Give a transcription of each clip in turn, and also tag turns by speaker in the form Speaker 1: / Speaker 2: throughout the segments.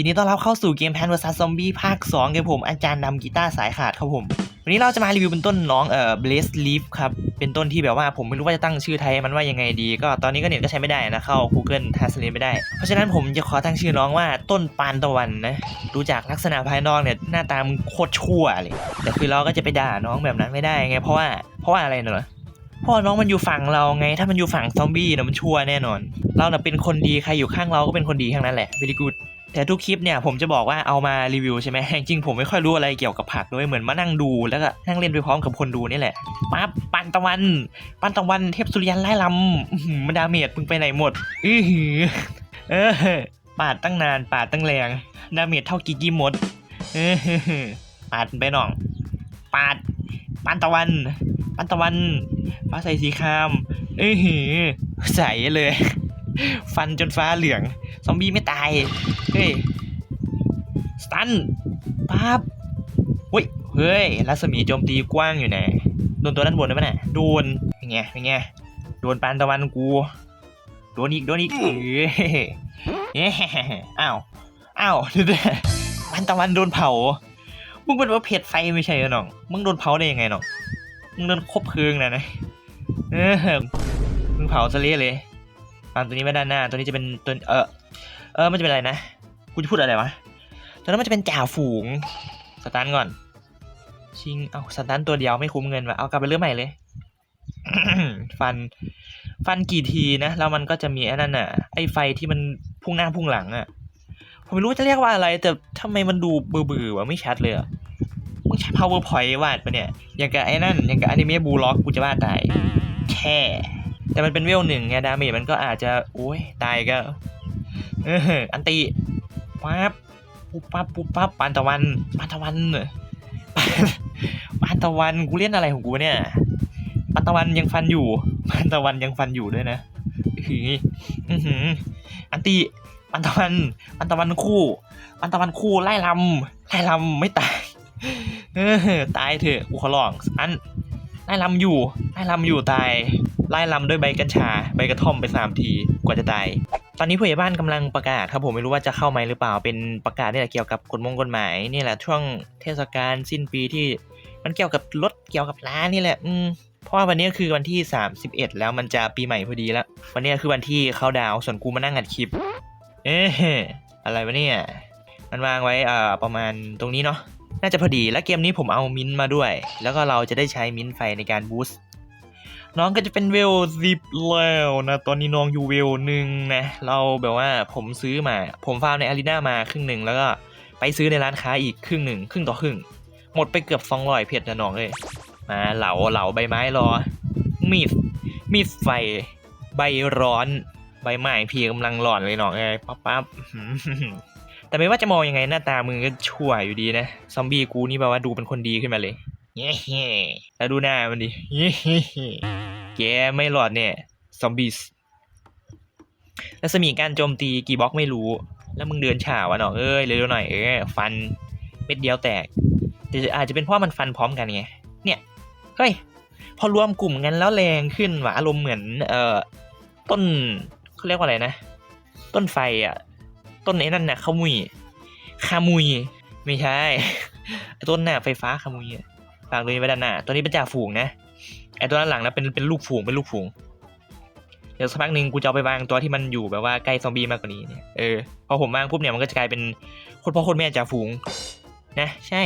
Speaker 1: ยินดีต้อนรับเข้าสู่เกมแพนวอร์ซัสซอมบี้ภาค2กับผมอาจารย์ดำกีตาร์สายขาดครับผมวันนี้เราจะมารีวิวเป็นต้นน้องเอ่อ Blaze Leaf ครับ เป็นต้นที่แบบว่าผมไม่รู้ว่าจะตั้งชื่อไทยมันว่ายังไงดี ก็ตอนนี้ก็เน็ตก็ใช้ไม่ได้นะเข้า Google Translate ไม่ได้ เพราะฉะนั้นผมจะขอตั้งชื่อน้องว่าต้นปานตะวันนะดูจากลักษณะภายนอกเนี่ยหน้าตามโคตรชั่วเลยแต่คือเราก็จะไปด่าน้องแบบนั้นไม่ได้ไงเพราะว่าเพราะว่าอะไรเนอะเพราะว่าน้องมันอยู่ฝั่งเราไง ถ้ามันอยู่ฝั่งซอมบี้นะมันชั่วแน่นอน เราน่ะเป็นคนดีใครอยู่ข้างเราก็เป็นคนดีทั้งนั้นแหละ very good แต่ทุกคลิปเนี่ยผมจะบอกว่าเอามารีวิวใช่ไหมจริงผมไม่ค่อยรู้อะไรเกี่ยวกับผักด้วยเหมือนมานั่งดูแล้วก็นั่งเล่นไปพร้อมกับคนดูนี่แหละปั๊บปันตะวัน ปันตะวันเทพสุริยันไล่ลำอื้อหือมันดาเมจมึงไปไหนหมด อือหือเออปาดตั้งนานปาดตั้งแรงดาเมจเท่ากิกกี้มดเออปาดไปหน่อง ปาด ปันตะวัน ปันตะวันฟ้าใสสีครามเออหือใสเลย ฟันจนฟ้าเหลือง ซอมบี้ไม่ตาย เฮ้ย สตันปั๊บเฮ้ย เฮ้ย รัศมีโจมตีกว้างอยู่นะโดนตัวด้านบนได้ไหมน่ะโดนเป็นไงเป็นไงโดนปานตะวันกู โดนอีก โดนอีกเอ้ยเอ้ยอ้าว อ้าวเดี๋ยวๆปานตะวันโดนเผา มึงเป็นว่าเพจไฟไม่ใช่เหรอน้อง มึงโดนเผาได้ยังไงน้องมึงโดนคบเพลิงนะนะเออมึงเผาซะเละเลย ฟังตัวนี้ไว้ด้านหน้า ตัวนี้จะเป็นตัวเออเออมันจะเป็นอะไรนะกูจะพูดอะไรวะตอนนั้นมันจะเป็นจ่าฝูงสตันก่อน ชิงเอาสตันตัวเดียวไม่คุ้มเงินว่ะเอากลับไปเริ่มใหม่เลย ฟันฟันกี่ทีนะแล้วมันก็จะมีไอ้นั่นน่ะ ไอ้ไฟที่มันพุ่งหน้าพุ่งหลังอะผมไม่รู้จะเรียกว่าอะไร แต่ทำไมมันดูเบื่อๆวะไม่ชัดเลยมึงใช้ powerpoint วาดปะเนี่ย อย่างกับไอ้นั่น อย่างกับอนิเมะบูล็อกกูจะวาดตายแค่ แต่มันเป็นเวลหนึ่งไงดาเมจมันก็อาจจะโอ้ยตายก็อันตีปั๊บปุ๊บปั๊บปุ๊บปั๊บปานตะวันปานตะวันปานตะวันกูเล่นอะไรของกูเนี่ยปานตะวันยังฟันอยู่ปานตะวันยังฟันอยู่ด้วยนะอือหืออันตีปานตะวันปานตะวันคู่ปานตะวันคู่ไล่ลำไล่ลำไม่ตายเออตายเถอะกูขอร้องอัน ไล่ลำอยู่ไล่ลำอยู่ตายไล่ลำด้วยใบกัญชา ใบกระท่อมไปสามทีกว่าจะตาย ตอนนี้ผู้ใหญ่บ้านกำลังประกาศครับผมไม่รู้ว่าจะเข้าไหมหรือเปล่าเป็นประกาศนี่แหละเกี่ยวกับกฎมงกฎหมายนี่แหละช่วงเทศกาลสิ้นปีที่มันเกี่ยวกับรถเกี่ยวกับร้านนี่แหละ อืมเพราะว่าวันนี้คือวันที่ 31 แล้วมันจะปีใหม่พอดีแล้ว วันนี้คือวันที่เขาดาวส่วนกูมานั่งอัดคลิป เอ๊ะอะไรวะเนี่ยมันวางไว้อ่าประมาณตรงนี้เนาะ น่าจะพอดีและเกมนี้ผมเอามินท์มาด้วย แล้วก็เราจะได้ใช้มินท์ไฟในการบูสต์น้องก็จะเป็นเวลสิบแล้วนะ ตอนนี้น้องอยู่เวลหนึ่งนะ เราแบบว่าผมซื้อมา ผมฟาร์มในอารีนามาครึ่งหนึ่งแล้วก็ไปซื้อในร้านค้าอีกครึ่งหนึ่งครึ่งต่อครึ่ง หมดไปเกือบสองร้อยเพชรนะน้องเลยมาเหลาเหลาใบไม้รอ มีดมีดไฟ ใบร้อน ใบไม้พี่กำลังหลอนเลยน้องเอ้ยปั๊บปั๊บ แต่ไม่ว่าจะมองยังไงหน้าตามึงก็ชั่วอยู่ดีนะ ซอมบี้กูนี่แบบว่าดูเป็นคนดีขึ้นมาเลยเย้แล้วดูหน้ามันดิแกไม่หลอดเนี่ย ซอมบี้รัศมีการโจมตีกี่บล็อกไม่รู้ แล้วมึงเดินฉาวะเนาะเอ้ยเร็วหน่อยเออฟันเม็ดเดียวแตกแต่อาจจะเป็นเพราะมันฟันพร้อมกันไง เนี่ย เฮ้ย พอรวมกลุ่มกันแล้วแรงขึ้นว่ะอารมณ์เหมือน เอ่อ ต้นเขาเรียกว่าอะไรนะ ต้นไฟอะ ต้นไอ้นั่นน่ะขมุยคามุย ไม่ใช่ไอ้ต้นน่ะไฟฟ้าขมุยอะฝากเลยไว้ด้านหน้าตัวนี้เป็นจ่าฝูงนะไอตัวด้านหลังนะเป็นเป็นลูกฝูงเป็นลูกฝูงเดี๋ยวสักพักหนึ่งกูจะเอาไปวางตัวที่มันอยู่แบบว่าใกล้ซอมบี้มากกว่านี้เนี่ยเออพอผมวางปุ๊บเนี่ยมันก็จะกลายเป็นโคนพ่อโคนแม่จ่าฝูง นะ ใช่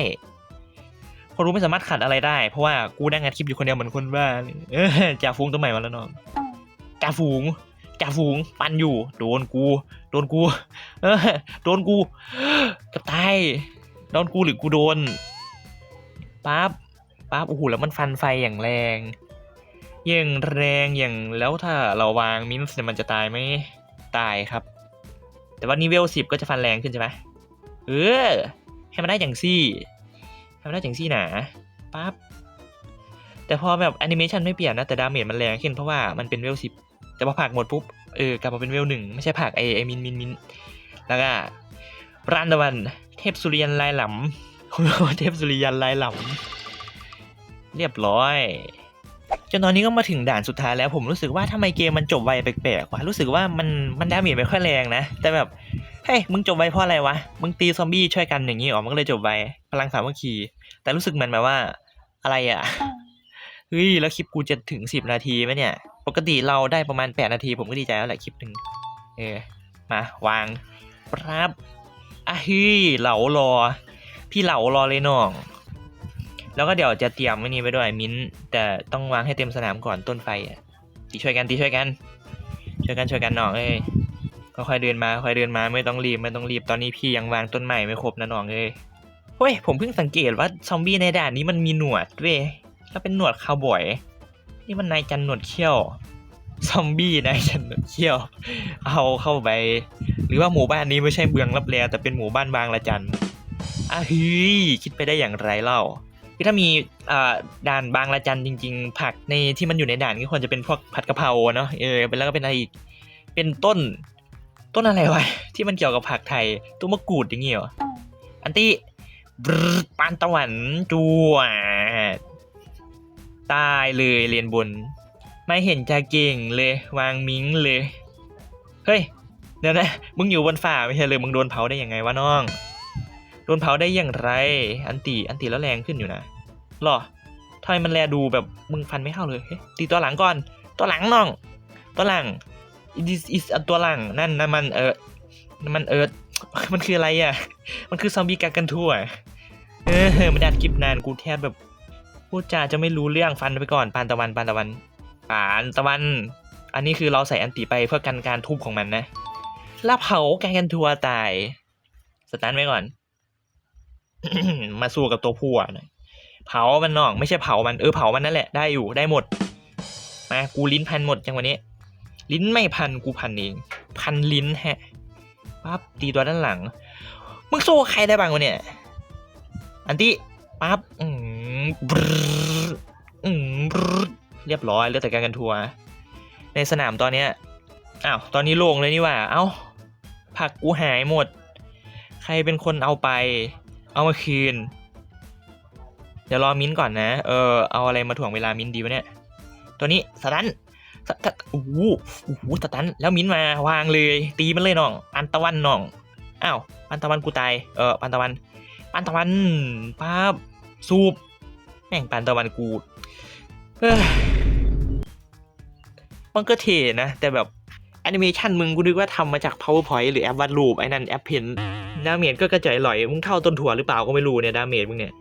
Speaker 1: คนรู้ไม่สามารถขัดอะไรได้ เพราะว่ากูนั่งอัดคลิปอยู่คนเดียวเหมือนคนบ้านี่เออจ่าฝูงตัวใหม่มาแล้วน้องจ่าฝูง จ่าฝูงปันอยู่ โดนกู โดนกู เออ โดนกูจะตายโดนกูหรือกูโดนปั๊บปั๊บโอ้โหแล้วมันฟันไฟอย่างแรงอย่างแรงอย่างแล้วถ้าเราวางมินส์เนี่ยมันจะตายไหมตายครับ แต่ว่านี่เวลสิบก็จะฟันแรงขึ้นใช่ไหมเออให้มันได้อย่างซี่ให้มันได้อย่างซี่หนาปั๊บแต่พอแบบแอนิเมชันไม่เปลี่ยนนะแต่ดาเมจมันแรงขึ้นเพราะว่ามันเป็นเวลสิบ แต่พอผักหมดปุ๊บเออกลับมาเป็นเวลหนึ่งไม่ใช่ผักไอไอมินมินมินแล้วก็รันดาวันเทพสุริยันลายหลำเทพสุริยันลายหลำเรียบร้อยจนตอนนี้ก็มาถึงด่านสุดท้ายแล้ว ผมรู้สึกว่าทำไมเกมมันจบไวแปลกๆวะรู้สึกว่ามันมันดาเมจไม่ค่อยแรงนะ แต่แบบเฮ้ยมึงจบไวเพราะอะไรวะมึงตีซอมบี้ช่วยกันอย่างนี้หรอมันก็เลยจบไวพลังสามัคคีแต่รู้สึกเหมือนแบบว่าอะไรอะเฮ้ยแล้วคลิปกูจะถึงสิบนาทีไหมเนี่ย ปกติเราได้ประมาณแปดนาที ผมก็ดีใจแล้วแหละคลิปหนึ่งเออ มาวางครับอะฮ้ยเหลารอ พี่เหลารอเลยน้อง แล้วก็เดี๋ยวจะเตรียมไว้นี่ไปด้วยมิ้น แต่ต้องวางให้เต็มสนามก่อนต้นไฟอะตีช่วยกันตีช่วยกัน ช่วยกันช่วยกันน้องเอ้ยค่อยเดินมาค่อยเดินมาไม่ต้องรีบไม่ต้องรีบตอนนี้พี่ยังวางต้นใหม่ไม่ครบนะน้องเอ้ยเฮ้ยผมเพิ่งสังเกตว่าซอมบี้ในด่านนี้มันมีหนวดเว้ยแล้วเป็นหนวดคาวบอย นี่มันนายจันหนวดเขี้ยว ซอมบี้นายจันหนวดเขี้ยว เอาเข้าไป หรือว่าหมู่บ้านนี้ไม่ใช่เมืองรับแลแต่เป็นหมู่บ้านบางละจันอะเฮ้ยคิดไปได้อย่างไรเล่าคือถ้ามีด่านบางละจันจริง ๆ ผักในที่มันอยู่ในด่านก็ควรจะเป็นพวกผัดกะเพราเนาะเออเป็นแล้วก็เป็นอะไรอีกเป็นต้นต้นอะไรวะที่มันเกี่ยวกับผักไทยต้นมะกรูดอย่างเงี้ยอันตี้บรดปานตะวันจวด ตายเลยเรียนบน ไม่เห็นจะเก่งเลย วางมิงเลย เฮ้ยเดี๋ยวนะมึงอยู่บนฝ่าไม่ใช่เลยมึงโดนเผาได้ยังไงวะน้อง โดนเผาได้อย่างไร อันตีอันตีแล้วแรงขึ้นอยู่นะหรอทำไมมันแลดูแบบมึงฟันไม่เข้าเลยเฮ้ยตีตัวหลังก่อนตัวหลังน้อง ตัวหลัง this is อันตัวหลังนั่นนั่นมันเออนั่นมันเออมันคืออะไรอะ มันคือซอมบี้กักกันทั่ว เออมันดัดกิบนานกูแทบแบบ พูดจาจะไม่รู้เรื่องฟันไปก่อนปานตะวันปานตะวันปานตะวัน อันนี้คือเราใส่อันติไปเพื่อกันการทุบของมันนะแล้วเผากักกันทัวตายสตาร์ทไว้ก่อน มาสู้กับตัวผู้หน่อยเผามันน้องไม่ใช่เผามันเออเผามันนั่นแหละได้อยู่ได้หมด มากูลิ้นพันหมดจังวันนี้ ลิ้นไม่พันกูพันเอง พันลิ้นฮะปั๊บตีตัวด้านหลังมึงสู้ใครได้บ้างวะเนี่ย อันที่ปั๊บอืม บอืมเรียบร้อยเหลือแต่การกันทัวร์ในสนามตอนเนี้ยอ้าวตอนนี้โล่งเลยนี่ว่า เอ้า ผักกูหายหมด ใครเป็นคนเอาไป เอามาคืน เดี๋ยวรอมิ้นท์ก่อนนะ เออเอาอะไรมาถ่วงเวลามิ้นท์ดีวะเนี่ย ตัวนี้สตันสตันโอ้โหโอ้โหสตันแล้วมิ้นท์มาวางเลย ตีมันเลยน้องปันตะวันน้องอ้าวปันตะวันกูตาย เออปันตะวันปันตะวันปั๊บสูบ แม่งปานตะวันกูมันก็เทนะ แต่แบบแอนิเมชันมึงกูนึกว่าทำมาจาก powerpoint หรือแอปวาดรูปไอ้นั่นแอปเพนดาเมจก็กระจายลอย มึงเท่าต้นถั่วหรือเปล่าก็ไม่รู้เนี่ยดาเมจมึงเนี่ย